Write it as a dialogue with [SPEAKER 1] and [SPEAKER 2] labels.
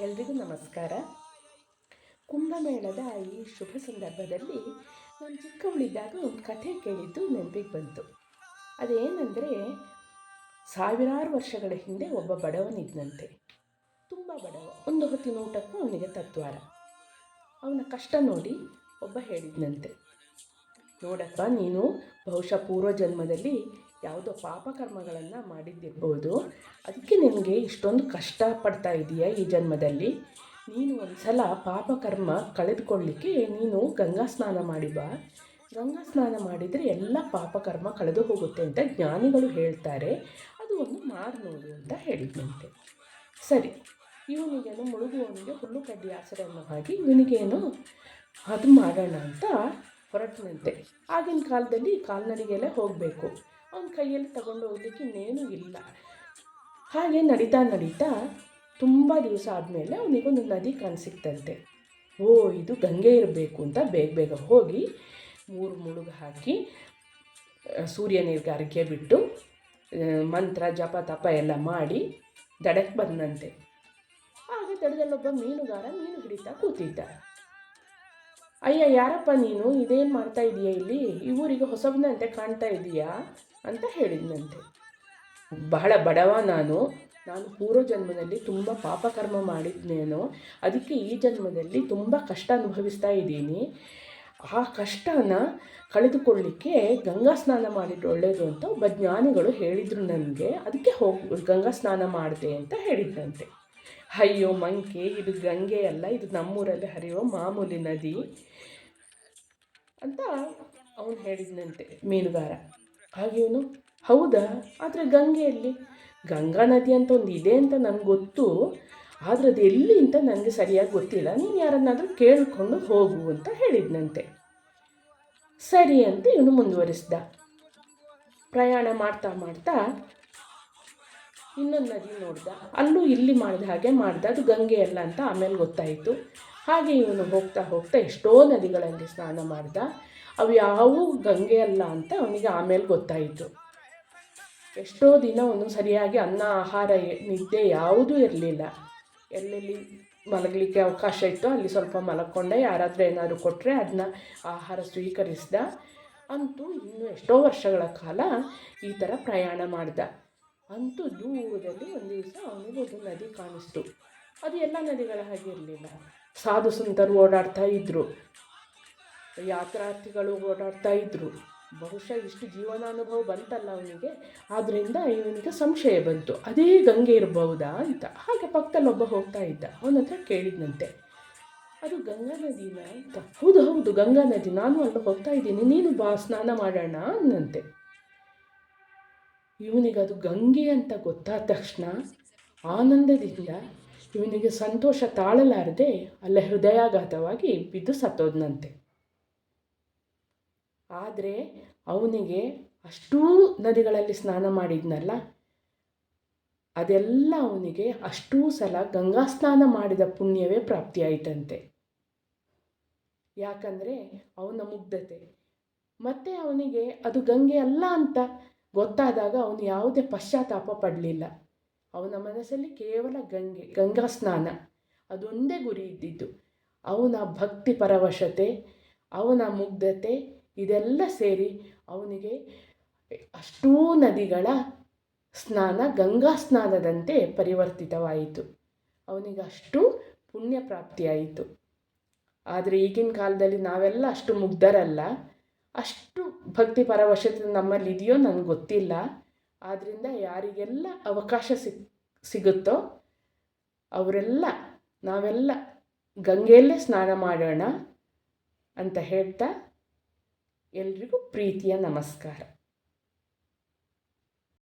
[SPEAKER 1] ಎಲ್ರಿಗೂ ನಮಸ್ಕಾರ. ಕುಂಭಮೇಳದ ಈ ಶುಭ ಸಂದರ್ಭದಲ್ಲಿ ನಾನು ಚಿಕ್ಕವಳಿದ್ದಾಗ ಒಂದು ಕಥೆ ಕೇಳಿದ್ದು ನೆನಪಿಗೆ ಬಂತು. ಅದೇನೆಂದರೆ, ಸಾವಿರಾರು ವರ್ಷಗಳ ಹಿಂದೆ ಒಬ್ಬ ಬಡವನಿದ್ದಂತೆ ತುಂಬ ಬಡವ, ಒಂದು ಹೊತ್ತಿನ ಊಟಕ್ಕೂ ಅವನಿಗೆ ತತ್ವಾರ. ಅವನ ಕಷ್ಟ ನೋಡಿ ಒಬ್ಬ ಹೇಳಿದ್ನಂತೆ. ನೋಡಪ್ಪ, ನೀನು ಬಹುಶಃ ಪೂರ್ವ ಜನ್ಮದಲ್ಲಿ ಯಾವುದೋ ಪಾಪಕರ್ಮಗಳನ್ನು ಮಾಡಿದ್ದಿರ್ಬೋದು. ಅದಕ್ಕೆ ನಿನಗೆ ಇಷ್ಟೊಂದು ಕಷ್ಟ ಪಡ್ತಾ ಇದೆಯಾ ಈ ಜನ್ಮದಲ್ಲಿ? ನೀನು ಒಂದು ಸಲ ಪಾಪಕರ್ಮ ಕಳೆದುಕೊಳ್ಳಿಕ್ಕೆ ನೀನು ಗಂಗಾ ಸ್ನಾನ ಮಾಡಿ ಬಾ. ಗಂಗಾ ಸ್ನಾನ ಮಾಡಿದರೆ ಎಲ್ಲ ಪಾಪಕರ್ಮ ಕಳೆದು ಹೋಗುತ್ತೆ ಅಂತ ಜ್ಞಾನಿಗಳು ಹೇಳ್ತಾರೆ. ಅದು ಒಂದು ಮಾರು ನೋಡಿ ಅಂತ ಹೇಳಿದ್ನಂತೆ. ಸರಿ, ಇವನಿಗೇನು ಮುಳುಗುವವನಿಗೆ ಹುಲ್ಲು ಕಡ್ಡಿ ಆಸರೆಯನ್ನು ಹಾಕಿ ಇವನಿಗೇನು ಅದು ಮಾಡೋಣ ಅಂತ ಹೊರಟಿನಂತೆ ಆಗಿನ ಕಾಲದಲ್ಲಿ ಕಾಲ್ನಡಿಗೆಯಲ್ಲೇ ಹೋಗಬೇಕು. ಅವನ ಕೈಯಲ್ಲಿ ತಗೊಂಡು ಹೋಗ್ಲಿಕ್ಕೆ ಇನ್ನೇನು ಇಲ್ಲ. ಹಾಗೆ ನಡೀತಾ ನಡೀತಾ ತುಂಬ ದಿವಸ ಆದಮೇಲೆ ಅವನಿಗೊಂದು ನದಿ ಕಾಣಿಸಿಕ್ತಂತೆ. ಓ ಇದು ಗಂಗೆ ಇರಬೇಕು ಅಂತ ಬೇಗ ಬೇಗ ಹೋಗಿ ಮೂರು ಮುಳುಗು ಹಾಕಿ ಸೂರ್ಯ ನೀರಿಗೆ ಅರಕೆ ಬಿಟ್ಟು ಮಂತ್ರ ಜಪ ತಪ ಎಲ್ಲ ಮಾಡಿ ದಡಕ್ಕೆ ಬಂದಂತೆ. ಹಾಗೆ ದಡದಲ್ಲೊಬ್ಬ ಮೀನುಗಾರ ಮೀನು ಹಿಡಿತಾ ಕೂತಿದ್ದ. ಅಯ್ಯ, ಯಾರಪ್ಪ ನೀನು? ಇದೇನು ಮಾಡ್ತಾ ಇದೀಯ ಇಲ್ಲಿ? ಈ ಊರಿಗೆ ಹೊಸಬನಂತೆ ಕಾಣ್ತಾ ಇದೀಯಾ? ಅಂತ ಹೇಳಿದ್ನಂತೆ. ಬಹಳ ಬಡವ ನಾನು. ನಾನು ಪೂರ್ವ ಜನ್ಮದಲ್ಲಿ ತುಂಬ ಪಾಪಕರ್ಮ ಮಾಡಿದ್ನೇನೋ, ಅದಕ್ಕೆ ಈ ಜನ್ಮದಲ್ಲಿ ತುಂಬ ಕಷ್ಟ ಅನುಭವಿಸ್ತಾ ಇದ್ದೀನಿ. ಆ ಕಷ್ಟನ ಕಳೆದುಕೊಳ್ಳಿಕ್ಕೆ ಗಂಗಾ ಸ್ನಾನ ಮಾಡಿದ್ದು ಒಳ್ಳೆಯದು ಅಂತ ಒಬ್ಬ ಜ್ಞಾನಿಗಳು ಹೇಳಿದರು ನನಗೆ. ಅದಕ್ಕೆ ಹೋಗಿ, ಗಂಗಾ ಸ್ನಾನ ಮಾಡಿದೆ ಅಂತ ಹೇಳಿದ್ದಂತೆ ಅಯ್ಯೋ, ಮಂಕೆ, ಇದು ಗಂಗೆ ಅಲ್ಲ, ಇದು ನಮ್ಮೂರಲ್ಲಿ ಹರಿಯೋ ಮಾಮೂಲಿ ನದಿ ಅಂತ ಅವನು ಹೇಳಿದ್ನಂತೆ ಮೀನುಗಾರ. ಹಾಗೇನು? ಹೌದಾ? ಆದರೆ ಗಂಗೆಯಲ್ಲಿ ಗಂಗಾ ನದಿ ಅಂತ ಒಂದು ಇದೆ ಅಂತ ನನಗೆ ಗೊತ್ತು. ಆದರೆ ಅದು ಎಲ್ಲಿ ಅಂತ ನನಗೆ ಸರಿಯಾಗಿ ಗೊತ್ತಿಲ್ಲ. ನೀನು ಯಾರನ್ನಾದರೂ ಕೇಳಿಕೊಂಡು ಹೋಗು ಅಂತ ಹೇಳಿದ್ನಂತೆ. ಸರಿ ಅಂತ ಇವನು ಮುಂದುವರಿಸ್ದ. ಪ್ರಯಾಣ ಮಾಡ್ತಾ ಮಾಡ್ತಾ ಇನ್ನೊಂದು ನದಿ ನೋಡಿದ. ಅಲ್ಲೂ ಇಲ್ಲಿ ಮಾಡಿದ ಹಾಗೆ ಮಾಡಿದ. ಅದು ಗಂಗೆ ಅಲ್ಲ ಅಂತ ಆಮೇಲೆ ಗೊತ್ತಾಯಿತು. ಹಾಗೆ ಇವನು ಹೋಗ್ತಾ ಹೋಗ್ತಾ ಎಷ್ಟೋ ನದಿಗಳಲ್ಲಿ ಸ್ನಾನ ಮಾಡಿದ. ಅವು ಯಾವುವು ಗಂಗೆ ಅಲ್ಲ ಅಂತ ಅವನಿಗೆ ಆಮೇಲೆ ಗೊತ್ತಾಯಿತು. ಎಷ್ಟೋ ದಿನ ಅವನು ಸರಿಯಾಗಿ ಅನ್ನ, ಆಹಾರ ನಿದ್ದೆ ಯಾವುದೂ ಇರಲಿಲ್ಲ. ಎಲ್ಲೆಲ್ಲಿ ಮಲಗಲಿಕ್ಕೆ ಅವಕಾಶ ಇತ್ತು ಅಲ್ಲಿ ಸ್ವಲ್ಪ ಮಲಕೊಂಡೆ ಯಾರಾದರೂ ಏನಾದರೂ ಕೊಟ್ಟರೆ ಅದನ್ನ ಆಹಾರ ಸ್ವೀಕರಿಸಿದ. ಅಂತೂ ಇನ್ನೂ ಎಷ್ಟೋ ವರ್ಷಗಳ ಕಾಲ ಈ ಥರ ಪ್ರಯಾಣ ಮಾಡ್ದ. ಅಂತೂ ದೂರದಲ್ಲಿ ಒಂದು ದಿವಸ ಅವನಿಗೆ ಒಂದು ನದಿ ಕಾಣಿಸ್ತು. ಅದು ಎಲ್ಲ ನದಿಗಳ ಹಾಗೆ ಇರಲಿಲ್ಲ. ಸಾಧು ಸುಂದರು ಓಡಾಡ್ತಾ ಇದ್ದರು ಯಾತ್ರಾರ್ಥಿಗಳು ಓಡಾಡ್ತಾ ಇದ್ದರು ಬಹುಶಃ ಇಷ್ಟು ಜೀವನಾನುಭವ ಬಂತಲ್ಲ ಅವನಿಗೆ. ಆದ್ದರಿಂದ ಇವನಿಗೆ ಸಂಶಯ ಬಂತು. ಅದೇ ಗಂಗೆ ಇರಬಹುದಾ ಅಂತ. ಹಾಗೆ ಪಕ್ಕದಲ್ಲಿ ಒಬ್ಬ ಹೋಗ್ತಾ ಇದ್ದ. ಅವನ ಹತ್ರ ಕೇಳಿದ್ನಂತೆ. ಅದು ಗಂಗಾ ನದಿನ ಅಂತ. ಹೌದು ಹೌದು, ಗಂಗಾ ನದಿ. ನಾನು ಅಲ್ಲಿ ಹೋಗ್ತಾ ಇದ್ದೀನಿ. ನೀನು ಬಾ, ಸ್ನಾನ ಮಾಡೋಣ ಅನ್ನಂತೆ ಇವನಿಗೆ ಅದು ಗಂಗೆ ಅಂತ ಗೊತ್ತಾದ ತಕ್ಷಣ ಆನಂದದಿಂದ ಇವನಿಗೆ ಸಂತೋಷ ತಾಳಲಾರದೆ ಅಲ್ಲೇ ಹೃದಯಾಘಾತವಾಗಿ ಬಿದ್ದು ಸತ್ತೋದ್ನಂತೆ. ಆದರೆ ಅವನಿಗೆ ಅಷ್ಟೂ ನದಿಗಳಲ್ಲಿ ಸ್ನಾನ ಮಾಡಿದ್ನಲ್ಲ, ಅದೆಲ್ಲ ಅವನಿಗೆ ಅಷ್ಟೂ ಸಲ ಗಂಗಾ ಸ್ನಾನ ಮಾಡಿದ ಪುಣ್ಯವೇ ಪ್ರಾಪ್ತಿಯಾಯಿತಂತೆ. ಯಾಕಂದರೆ ಅವನ ಮುಗ್ಧತೆ, ಮತ್ತು ಅವನಿಗೆ ಅದು ಗಂಗೆ ಅಲ್ಲ ಅಂತ ಗೊತ್ತಾದಾಗ ಅವನು ಯಾವುದೇ ಪಶ್ಚಾತ್ತಾಪ ಪಡಲಿಲ್ಲ. ಅವನ ಮನಸ್ಸಲ್ಲಿ ಕೇವಲ ಗಂಗೆ, ಗಂಗಾ ಸ್ನಾನ. ಅದೊಂದೇ ಗುರಿ ಇದ್ದಿದ್ದು. ಅವನ ಭಕ್ತಿ ಪರವಶತೆ, ಅವನ ಮುಗ್ಧತೆ, ಇದೆಲ್ಲ ಸೇರಿ ಅವನಿಗೆ ಅಷ್ಟೂ ನದಿಗಳ ಸ್ನಾನ ಗಂಗಾ ಸ್ನಾನದಂತೆ ಪರಿವರ್ತಿತವಾಯಿತು. ಅವನಿಗೆ ಅಷ್ಟು ಪುಣ್ಯ ಪ್ರಾಪ್ತಿಯಾಯಿತು. ಆದರೆ ಈಗಿನ ಕಾಲದಲ್ಲಿ ನಾವೆಲ್ಲ ಅಷ್ಟು ಮುಗ್ಧರಲ್ಲ. ಅಷ್ಟು ಭಕ್ತಿ ಪರವಶತೆ ನಮ್ಮಲ್ಲಿ ಇದೆಯೋ ನನಗೆ ಗೊತ್ತಿಲ್ಲ. ಆದ್ದರಿಂದ ಯಾರಿಗೆಲ್ಲ ಅವಕಾಶ ಸಿಕ್, ಸಿಗುತ್ತೋ ಅವರೆಲ್ಲ ನಾವೆಲ್ಲ ಗಂಗೆಯಲ್ಲೇ ಸ್ನಾನ ಮಾಡೋಣ ಅಂತ ಹೇಳ್ತಾ ಎಲ್ರಿಗೂ ಪ್ರೀತಿಯ ನಮಸ್ಕಾರ.